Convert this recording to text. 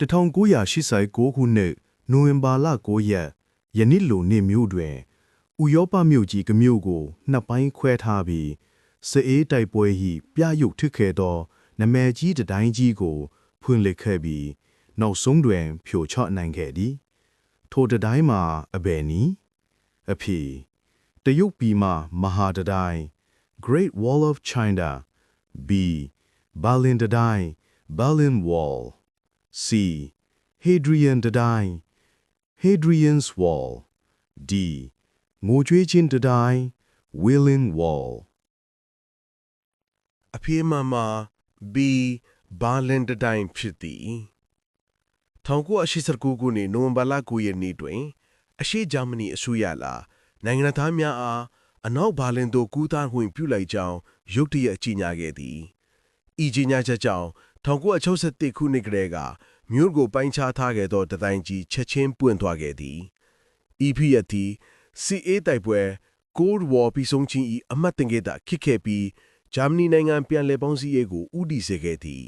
1989ခုနှစ်နိုဝင်ဘာလ9ရက်ယနေ့လိုနေ့မျိုးတွင်ဥရောပမြို့ကြီးတစ်မြို့ကိုနှစ်ပိုင်းခွဲထားပြီးစအေးတိုက်ပွဲ၏ပြရုပ်ထစ်ခဲ့သောနမဲကြီးတစ်တိုင်းကြီးကို ဖွင့်လှစ်ခဲ့ပြီးနောက်ဆုံးတွင် ဖြိုချနိုင်ခဲ့သည်ထိုတစ်တိုင်းမှာအဘယ်နည်းအဖြေတရုတ်ပြည်မှမဟာတစ်တိုင်း Great Wall of China B Berlin တစ်တိုင်း Berlin Wall C Hadrian တစ်တိုင်း Hadrian's Wall D ငိုကြွေးချင်းတစ်တိုင်း Wailing Wall အဖေမှန်မှာ B ဘာလင်တတိုင်းဖြစ်သည်1989ခုနှစ်နိုဝင်ဘာလ9ရက်နေ့တွင် အရှေ့ဂျာမနီအစိုးရလာနိုင်ငံသားများအားအနောက်ဘာလင်သို့ကူးသားဝင်ပြုလိုက်ကြောင်းရုတ်တရက်ကြီးညာခဲ့သည်ဤကြီးညာချက်ကြောင့် 1961ခုနှစ်ကတည်းကမြို့ကိုပိုင်းခြားထားခဲ့သောတတိုင်းကြီးချက်ချင်းပွင့်သွားခဲ့သည်ဤဖြစ်ရသည်စီအေးတိုက်ပွဲ Cold War ပြီးဆုံးခြင်း၏အမတ်တင်ခဲ့တာခစ်ခဲ့ပြီးဂျာမနီနိုင်ငံပြန်လည်ပေါင်းစည်းရေးကိုဥတီစေခဲ့သည်